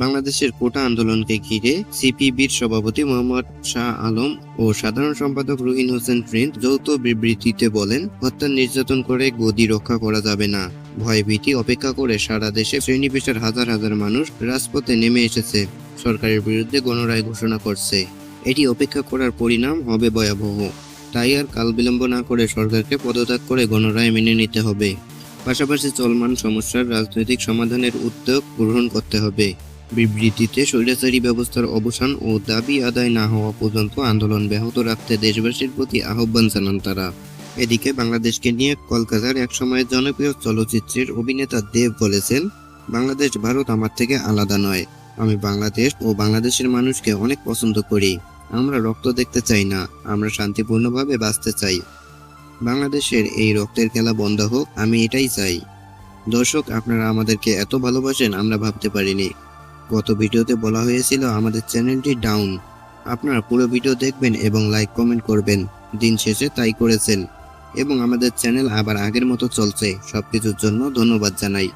বাংলাদেশের কোটা আন্দোলনকে ঘিরে সিপিবির সভাপতি মোহাম্মদ শাহ আলম ও সাধারণ সম্পাদক রুহিন হোসেন প্রিন্স যৌথ বিবৃতিতে বলেন, হত্যা নির্যাতন করে গদি রক্ষা করা যাবে না। ভয়ভীতি অপেক্ষা করে সারা দেশে শ্রেণি পেশার হাজার হাজার মানুষ রাজপথে নেমে এসেছে। সরকারের বিরুদ্ধে গণরায় ঘোষণা করছে। এটি অপেক্ষা করার পরিণাম হবে ভয়াবহ। তাই আর কাল বিলম্ব না করে সরকারকে পদত্যাগ করে গণরায় মেনে নিতে হবে। পাশাপাশি চলমান সমস্যার রাজনৈতিক সমাধানের উদ্যোগ গ্রহণ করতে হবে। বিবৃতিতে স্বৈরাচারী ব্যবস্থার অবসান ও দাবি আদায় না হওয়া পর্যন্ত আন্দোলন ব্যাহত রাখতে দেশবাসীর প্রতি আহ্বান জানান তারা। এদিকে বাংলাদেশকে নিয়ে কলকাতার একসময়ের জনপ্রিয় চলচ্চিত্রের অভিনেতা দেব বলেছেন, বাংলাদেশ, ভারত আমার থেকে আলাদা নয়। আমি বাংলাদেশ ও বাংলাদেশের মানুষকে অনেক পছন্দ করি। আমরা রক্ত দেখতে চাই না, আমরা শান্তিপূর্ণভাবে বাঁচতে চাই। বাংলাদেশের এই রক্তের খেলা বন্ধ হোক, আমি এটাই চাই। দর্শক, আপনারা আমাদেরকে এত ভালোবাসেন, আমরা ভাবতে পারিনি। গত ভিডিওতে বলা হয়েছিল আমাদের চ্যানেলটি ডাউন। আপনারা পুরো ভিডিও দেখবেন এবং লাইক, কমেন্ট করবেন। দিন শেষে তাই করেছেন। এবং আমাদের চ্যানেল আবার আগের মতো চলছে। সব কিছুর জন্য ধন্যবাদ জানাই।